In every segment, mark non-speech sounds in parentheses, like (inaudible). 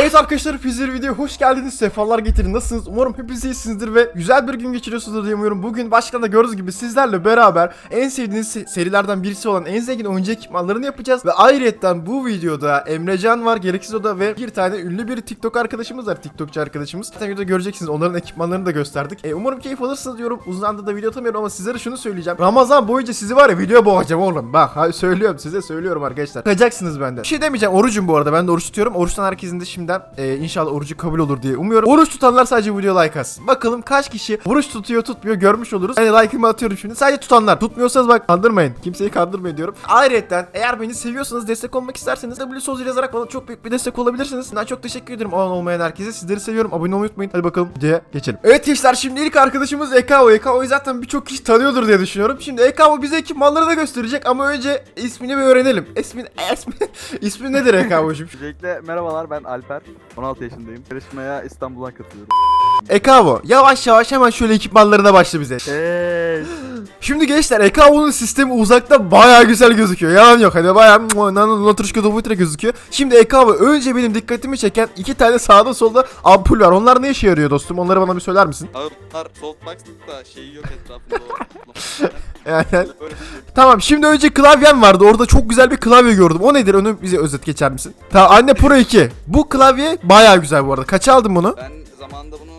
Evet arkadaşlar hepinize video hoş geldiniz. Sefalar getirin. Nasılsınız? Umarım hepiniz iyisinizdir ve güzel bir gün geçiriyorsunuzdur diye umuyorum. Bugün başkan da gördüğünüz gibi sizlerle beraber en sevdiğiniz se- serilerden birisi olan en zengin oyuncu ekipmanlarını yapacağız. Ve ayrıyetten bu videoda Emrecan var, Gereksiz Oda ve bir tane ünlü bir TikTok arkadaşımız var. TikTokçu arkadaşımız. Zaten videoda göreceksiniz. Onların ekipmanlarını da gösterdik. E, umarım keyif alırsınız diyorum. Uzun zamandır da video atamıyorum ama sizlere şunu söyleyeceğim. Ramazan boyunca sizi var ya video boğacağım oğlum. Bak ha, söylüyorum size söylüyorum arkadaşlar. Kaçacaksınız benden. Bir şey demeyeceğim. Orucum bu arada. Ben de oruç tutuyorum. Oruç tutan herkesin de şimdiden e, inşallah orucu kabul olur diye umuyorum. Oruç tutanlar sadece video like atsın. Bakalım kaç kişi oruç tutuyor tutmuyor görmüş oluruz. Hani like'ımı atıyorum şimdi. Sadece tutanlar. Tutmuyorsanız bak kandırmayın. Kimseyi kandırmayın diyorum. Ayrıca eğer beni seviyorsanız destek olmak isterseniz W Soz yazarak bana çok büyük bir destek olabilirsiniz. Ben çok teşekkür ederim abone olmayan herkese. Sizleri seviyorum. Abone olmayı unutmayın. Hadi bakalım videoya geçelim. Evet gençler şimdi ilk arkadaşımız EKO. EKO'yu zaten birçok kişi tanıyordur diye düşünüyorum. Şimdi EKO bize ekipmanları da gösterecek ama önce ismini bir öğrenelim. İsmin, (laughs) ismi, ismi nedir EKO'cum? Öncelikle merhabalar ben Alper. 16 yaşındayım. Yarışmaya İstanbul'dan katılıyorum. Ekavo yavaş yavaş hemen şöyle ekipmanlarına başla bize. Eee. (gasps) Şimdi gençler Ekavo'nun sistemi uzakta baya güzel gözüküyor. Yalan yok hani baya Natruşka Dovutra gözüküyor. Şimdi Ekavo önce benim dikkatimi çeken iki tane sağda solda ampul var. Onlar ne işe yarıyor dostum? Onları bana bir söyler misin? Abi bunlar softbox da şeyi yok etrafında. (laughs) Yani Böyle Tamam şimdi önce klavyem vardı. Orada çok güzel bir klavye gördüm. O nedir? Onu bize özet geçer misin? Tamam anne Pro 2. Bu klavye baya güzel bu arada. Kaça aldın bunu? ben zamanında bunu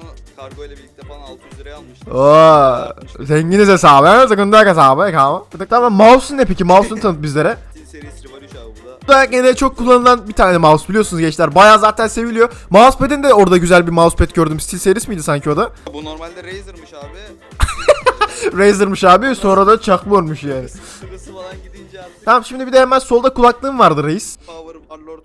kargo ile birlikte falan 600 liraya almıştım. Oo, zenginiz hesabı. he? Sekonder hesabı. Ekavo. Tamam mouse'un ne peki? Mouse'unu tanıt bizlere. (laughs) Steel serisi Revolution abi bu da. Bu da gene çok kullanılan bir tane mouse biliyorsunuz gençler. Bayağı zaten seviliyor. Mousepad'in de orada güzel bir mousepad gördüm. Steel serisi miydi sanki o da? (laughs) Bu normalde Razer'mış abi. Razer'mış abi sonra da çakma olmuş yani. Sırası falan gidince artık Tamam şimdi bir de hemen solda kulaklığım vardı reis. Power Warlord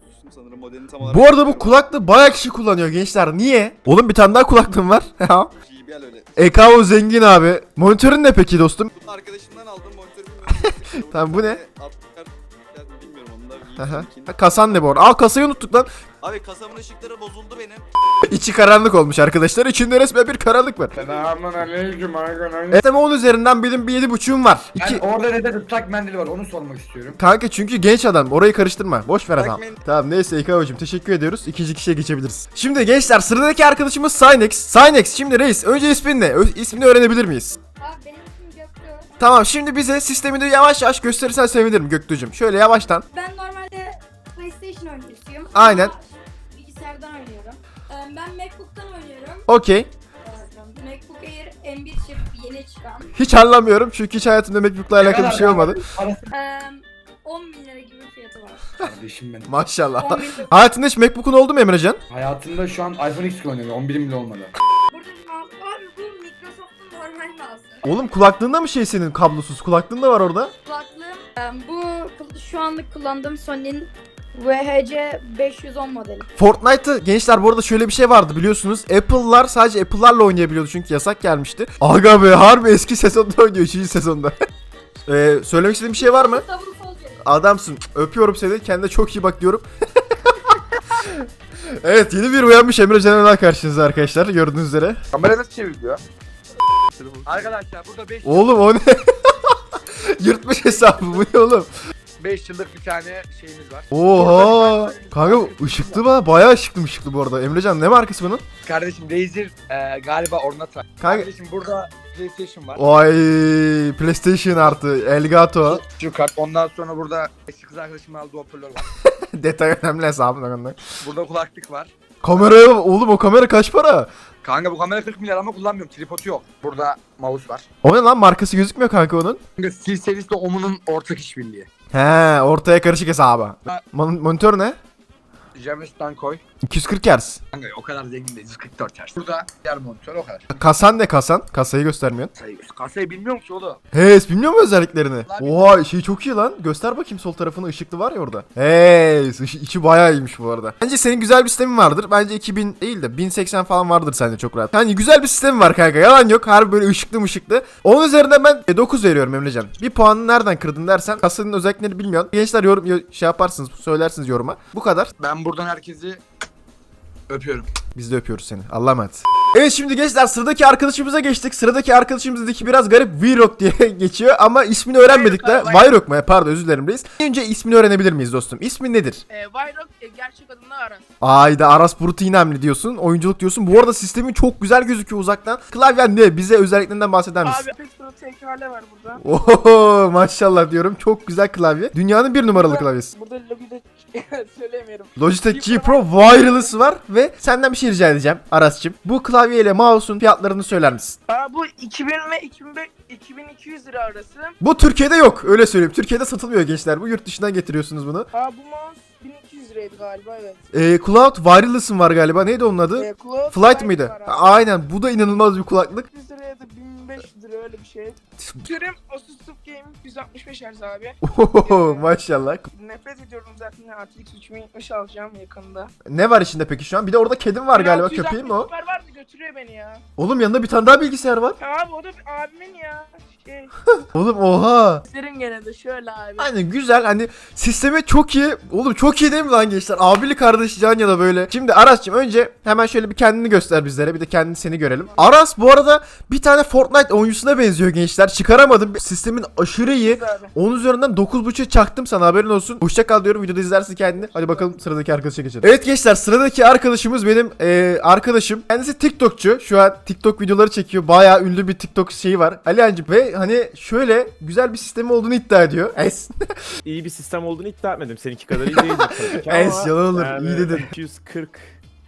modelini tam olarak. Bu arada bu kulaklığı bayağı kişi kullanıyor gençler. Niye? Oğlum bir tane daha kulaklığım var. (laughs) JBL öyle. EKO zengin abi. Monitörün ne peki dostum? Bunu arkadaşımdan aldım monitörü bilmiyorum. (laughs) Tamam, bu ne? Alt Aha. Ha, Kasan ne bu arada? Aa kasayı unuttuk lan. Abi kasamın ışıkları bozuldu benim. İçi karanlık olmuş arkadaşlar. İçinde resmen bir karanlık var. Selamun aleyküm arkadaşlar. Ama onun üzerinden benim bir yedi buçuğum var. Yani İki... orada neden ıslak mendil var onu sormak istiyorum. Kanka çünkü genç adam. Orayı karıştırma. Boş ver adam. Tamam neyse hocam teşekkür ediyoruz. İkinci kişiye geçebiliriz. Şimdi gençler sıradaki arkadaşımız Synex. Synex şimdi reis önce ismin ne? Ö- ismini öğrenebilir miyiz? Abi benim ismim Göktuğ. Tamam şimdi bize sistemini yavaş yavaş gösterirsen sevinirim Göktuğ'cum. Şöyle yavaştan. Ben normalde PlayStation oyuncusuyum. Aynen. Bilgisayardan oynuyorum. Ee, Ben MacBook'tan oynuyorum. Okey. Ee, MacBook Air M1 chip yeni çıkan. Hiç anlamıyorum çünkü hiç hayatımda MacBook'la alakalı bir şey olmadı. Parası Ee, 10 bin lira gibi fiyatı var. kardeşim benim. Maşallah. 10. Hayatında hiç MacBook'un oldu mu Emrecan? Hayatımda şu an iPhone X kullanıyorum. 11 bile olmadı. Burada mouse abi bu Microsoft'un normal mouse'u. Oğlum kulaklığında mı şey senin kablosuz? Kulaklığın da var orada. Kulaklığım ee, bu şu anlık kullandığım Sony'nin VHC 510 modeli. Fortnite'ı gençler bu arada şöyle bir şey vardı biliyorsunuz. Apple'lar sadece Apple'larla oynayabiliyordu çünkü yasak gelmişti. Aga be harbi eski sezonda oynuyor 3. sezonda. (laughs) ee, söylemek istediğin bir şey var mı? Adamsın. Öpüyorum seni. Kendine çok iyi bak diyorum. (laughs) evet yeni bir uyanmış Emre Canan'a karşınızda arkadaşlar gördüğünüz üzere. Kamera nasıl çevriliyor? Arkadaşlar burada 5 Oğlum o ne? (laughs) Yırtmış hesabı bu ne oğlum? 5 yıllık bir tane şeyimiz var. Oha! Kanka ışıklı mı? Bayağı ışıklı ışıklı bu arada. Emrecan ne markası bunun? Kardeşim Razer e, galiba Ornata. Kanka Kardeşim burada PlayStation var. Vay PlayStation artı Elgato. Şu kart. Ondan sonra burada eski kız arkadaşımın aldığı hoparlör var. (laughs) Detay önemli hesabın Burada kulaklık var. Kameraya oğlum o kamera kaç para? Kanka bu kamera 40 milyar ama kullanmıyorum. Tripodu yok. Burada mouse var. O ne lan markası gözükmüyor kanka onun. Kanka Steel serisi de Omun'un ortak işbirliği. He ortaya karışık hesabı. Mon- monitör ne? James'tan koy. 240 Hz. Kanka o kadar zengin değil. 144 Hz. Burada diğer monitör o kadar. Kasan ne kasan? Kasayı göstermiyorsun. Sayı, kasayı bilmiyorum ki oğlum. He bilmiyor mu özelliklerini? Oha şey çok iyi lan. Göster bakayım sol tarafını ışıklı var ya orada. Hey ışı- içi bayağı iyiymiş bu arada. Bence senin güzel bir sistemin vardır. Bence 2000 değil de 1080 falan vardır sende çok rahat. Yani güzel bir sistem var kanka. Yalan yok. Harbi böyle ışıklı mışıklı. Onun üzerinden ben 9 veriyorum Emrecan. Bir puanı nereden kırdın dersen kasanın özelliklerini bilmiyorsun. Gençler yorum yo- şey yaparsınız söylersiniz yoruma. Bu kadar. Ben buradan herkesi öpüyorum. Biz de öpüyoruz seni. Allah'a emanet. Evet şimdi gençler sıradaki arkadaşımıza geçtik. Sıradaki arkadaşımızdaki biraz garip Virok diye (laughs) geçiyor ama ismini öğrenmedik de. Virok mu? Pardon özür dilerim reis. Önce ismini öğrenebilir miyiz dostum? İsmin nedir? E, Wyrock e, gerçek adında Aras. Ayda Aras Bulut İğnemli diyorsun. Oyunculuk diyorsun. Bu arada sistemin çok güzel gözüküyor uzaktan. Klavyen ne? Bize özelliklerinden bahseder misin? Abi Apex Pro tekrarla var burada. Oho maşallah diyorum. Çok güzel klavye. Dünyanın bir numaralı klavyesi. Burada da (laughs) söylemiyorum. Logitech G Pro Wireless var ve senden bir şey rica edeceğim Aras'cığım. Bu klavye ile mouse'un fiyatlarını söyler misin? Aa, bu 2000 ve 2005, 2200 lira arası. Bu Türkiye'de yok öyle söyleyeyim. Türkiye'de satılmıyor gençler. Bu yurt dışından getiriyorsunuz bunu. Aa, bu mouse 1200 liraydı galiba evet. Ee, Cloud Wireless'ın var galiba. Neydi onun adı? E, Cloud Flight Flight mıydı? var abi. Aynen. Bu da inanılmaz bir kulaklık. 100 liraya da 1500 lira öyle bir şey. Türüm Asus Tuf Game 165 Hz abi. Oho maşallah. Nefret ediyorum zaten RTX 3070 alacağım yakında. Ne var içinde peki şu an? Bir de orada kedim var galiba. 1660 Köpeğin mi o? Super vardı götürüyor beni ya. Oğlum yanında bir tane daha bilgisayar var. Abi o da abimin ya. Şey, (laughs) Oğlum oha. isterim gene de şöyle abi. Aynen güzel hani sistemi çok iyi. Oğlum çok iyi değil mi lan gençler? Abili kardeş can ya da böyle. Şimdi Aras'cığım önce hemen şöyle bir kendini göster bizlere. Bir de kendini seni görelim. Aras bu arada bir tane Fortnite oyuncusuna benziyor gençler. Çıkaramadım. Sistemin aşırı iyi. 10 üzerinden 9.5 çaktım sana haberin olsun. Hoşça kal diyorum videoda izlersin kendini. Hadi bakalım sıradaki arkadaşa geçelim. Evet gençler sıradaki arkadaşımız benim eee, arkadaşım. Kendisi TikTokçu. Şu an TikTok videoları çekiyor. Bayağı ünlü bir TikTok şeyi var. Alihancım ve hani şöyle güzel bir sistemi olduğunu iddia ediyor. (laughs) Es. iyi bir sistem olduğunu iddia etmedim. Seninki kadar iyi ki (laughs) Es, yalan olur. yani İyi dedin. 240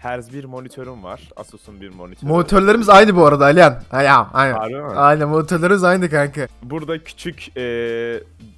Hz bir monitörüm var. Asus'un bir monitörü. Monitörlerimiz aynı bu arada Alihan. Ha, ya, aynen. Harbi mi? Aynen monitörlerimiz aynı kanka. Burada küçük e,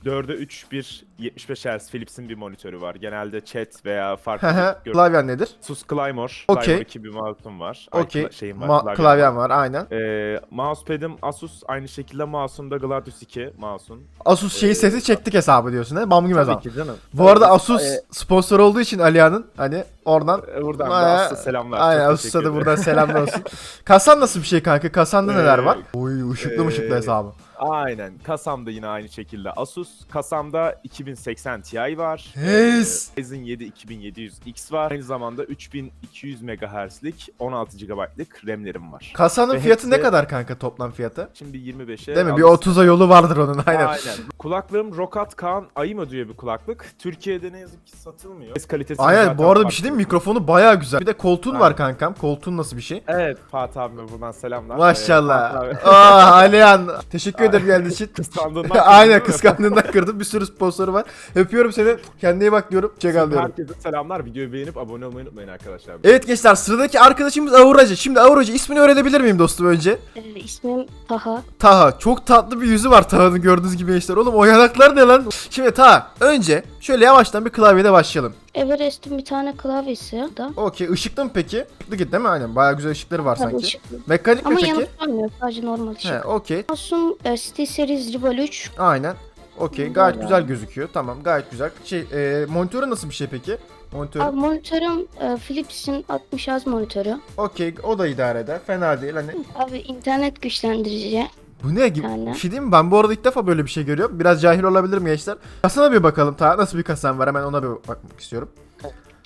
4'e 3 bir 75 Hz Philips'in bir monitörü var. Genelde chat veya farklı Klavyen nedir? Asus Claymore. Okey. Claymore 2 bir mouse'um var. Ay, Okey. kla- şeyim var. Ma- klavyem klavyen var aynen. E, mousepad'im Asus. Aynı şekilde mouse'um da Gladius 2 mouse'un. Asus şeyi Ee, sesi çektik hesabı diyorsun he? Bam gibi Tabii ki canım. Bu arada. Asus E, sponsor olduğu için Alihan'ın hani oradan e, buradan da Aya- Asus'a selamlar. Aynen Asus'a da buradan selamlar olsun. (laughs) Kasan nasıl bir şey kanka? Kasanda neler Ee, var? Oy ışıklı mışıklı ee, hesabı. Aynen. Kasamda yine aynı şekilde Asus. Kasamda 2080 Ti var. Yes. Ee, Ryzen 7 2700X var. Aynı zamanda 3200 MHz'lik 16 GB'lık RAM'lerim var. Kasanın Ve fiyatı ne hepsi- kadar kanka toplam fiyatı? Şimdi 25'e Değil mi? Bir alırsın. 30'a yolu vardır onun aynen. Aynen. Kulaklığım Rokat Kaan Ayıma diyor bir kulaklık. Türkiye'de ne yazık ki satılmıyor. Ses kalitesi Aynen bu arada bir şey diyeyim mi? Mikrofonu baya güzel. Bir de koltuğun var Aynen. kankam. Koltuğun nasıl bir şey? Evet Fatih abime buradan selamlar. Maşallah. Ee. Aa Alihan. (laughs) Teşekkür ederim geldiğin (laughs) için. Kıskandığından (laughs) Aynen kıskandığından kırdım. Bir sürü sponsoru var. Öpüyorum seni. Kendine iyi bak diyorum. Çek al diyorum. Herkese selamlar. Videoyu beğenip abone olmayı unutmayın arkadaşlar. Evet gençler sıradaki arkadaşımız Auracı. Şimdi Auracı ismini öğrenebilir miyim dostum önce? Ee, ismim Taha. Taha. Çok tatlı bir yüzü var Taha'nın gördüğünüz gibi gençler. Oğlum o yanaklar ne lan? Şimdi Taha önce şöyle yavaştan bir klavyede başlayalım. Everest'in bir tane klavyesi da. Okey ışıklı mı peki? Işıklı git değil mi? Aynen bayağı güzel ışıkları var Tabii sanki. ışıklı. Mekanik mi Ama peki? yanıp sönmüyor. Sadece normal ışık. He okey. Samsung e, SteelSeries Rival 3. Aynen. Okey gayet ya. güzel gözüküyor. Tamam gayet güzel. Şey e, monitörü nasıl bir şey peki? Monitörü. Abi monitörüm e, Philips'in 60 Hz monitörü. Okey o da idare eder. Fena değil hani. Abi internet güçlendirici. Bu ne gibi? Bir şey diyeyim mi? Ben bu arada ilk defa böyle bir şey görüyorum. Biraz cahil olabilirim gençler. Kasana bir bakalım ta nasıl bir kasan var hemen ona bir bakmak istiyorum.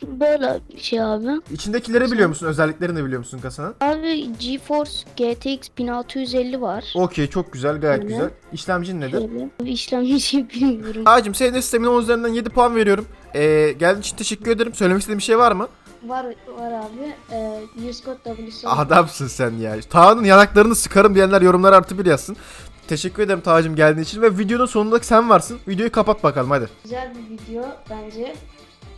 Böyle bir şey abi. İçindekileri biliyor musun? Özelliklerini biliyor musun kasanın? Abi GeForce GTX 1650 var. Okey çok güzel gayet Öyle. güzel. İşlemcin nedir? Şöyle. Abi işlemciyi (laughs) bilmiyorum. Ağacım senin de sistemine 10 üzerinden 7 puan veriyorum. Ee, geldiğin için teşekkür ederim. Söylemek istediğin bir şey var mı? Var var abi. E, Unicode WC. Adamsın sen ya. Taha'nın yanaklarını sıkarım diyenler yorumlara artı bir yazsın. Teşekkür ederim Taha'cım geldiğin için ve videonun sonunda sen varsın. Videoyu kapat bakalım hadi. Güzel bir video bence.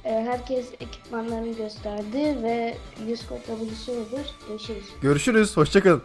E, herkes ekipmanlarını gösterdi ve Unicode WC olur. Görüşürüz. Görüşürüz. Hoşçakalın.